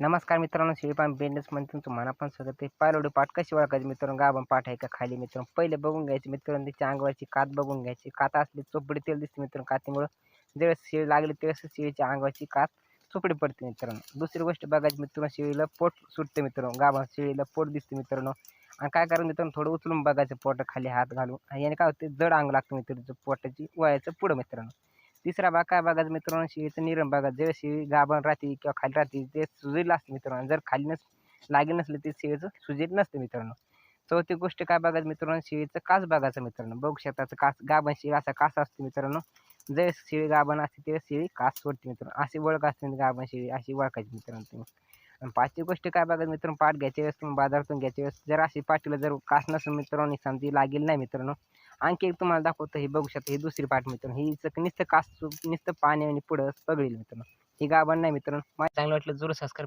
नमस्कार मित्रांनो शिवपान बिझनेस म्हणजे तुमचं मनापासून स्वागत आहे. पायलोडी पाठ कशी ओळखायची मित्रांनो? गाभण पाठ आहे का खाली मित्रांनो? पहिले बघून घ्यायचे मित्रांनो त्याची अंगावरची कात बघून घ्यायची. कात असली चोपडी तेल दिसते मित्रांनो कातीमुळं. ज्यावेळेस शिळी लागली त्यावेळेस शिळीच्या अंगावरची कात चोपडी पडते मित्रांनो. दुसरी गोष्ट बघायची मित्रांनो शिळीला पोट सुटते मित्रांनो. गाभण शिळीला पोट दिसते मित्रांनो. आणि काय करायचं मित्रांनो? थोडं उचलून बघायचं पोट खाली हात घालून. याने काय होते? जड अंग लागतं मित्रांनो. पोटाची वयाचं पुढं मित्रांनो. तिसरा भाग काय भागात मित्रांनो? शिळीचं निरम बघा जे शिळी गाभण राहते किंवा खाली राहते ते सुजीला असते मित्रांनो. जर खाली नस लागेल नसलं ते शेळीचं सुजीत नसतं मित्रांनो. चौथी गोष्ट काय बघायचं मित्रांनो? शिळीचं कास बघायचं मित्रांनो. बघू शकता कास गाभण शिळी असा कास असतो मित्रांनो. जे शिळी गाभण असते तेव्हा शिळी कास सोडते मित्रांनो. अशी ओळख असते गाभण शिळी अशी ओळखायची मित्रांनो तुम्ही. आणि पाचवी गोष्ट काय बघायचं मित्रांनो? पाठ घ्यायच्या वेळेस तुम्ही बाजारातून घ्यायच्या वेळेस जर अशी पाठीला जर कास नसेल मित्रांनो समजी लागेल नाही मित्रांनो. आणखी एक तुम्हाला दाखवतो हे बघू शकता ही दुसरी पाठ मित्रांनो. ही इथं नुसतं कास नुसतं पाणी आणि पुढं पगळील मित्रांनो. ही गाभण नाही मित्रांनो. मला चांगलं वाटलं जरूर सबस्क्राईब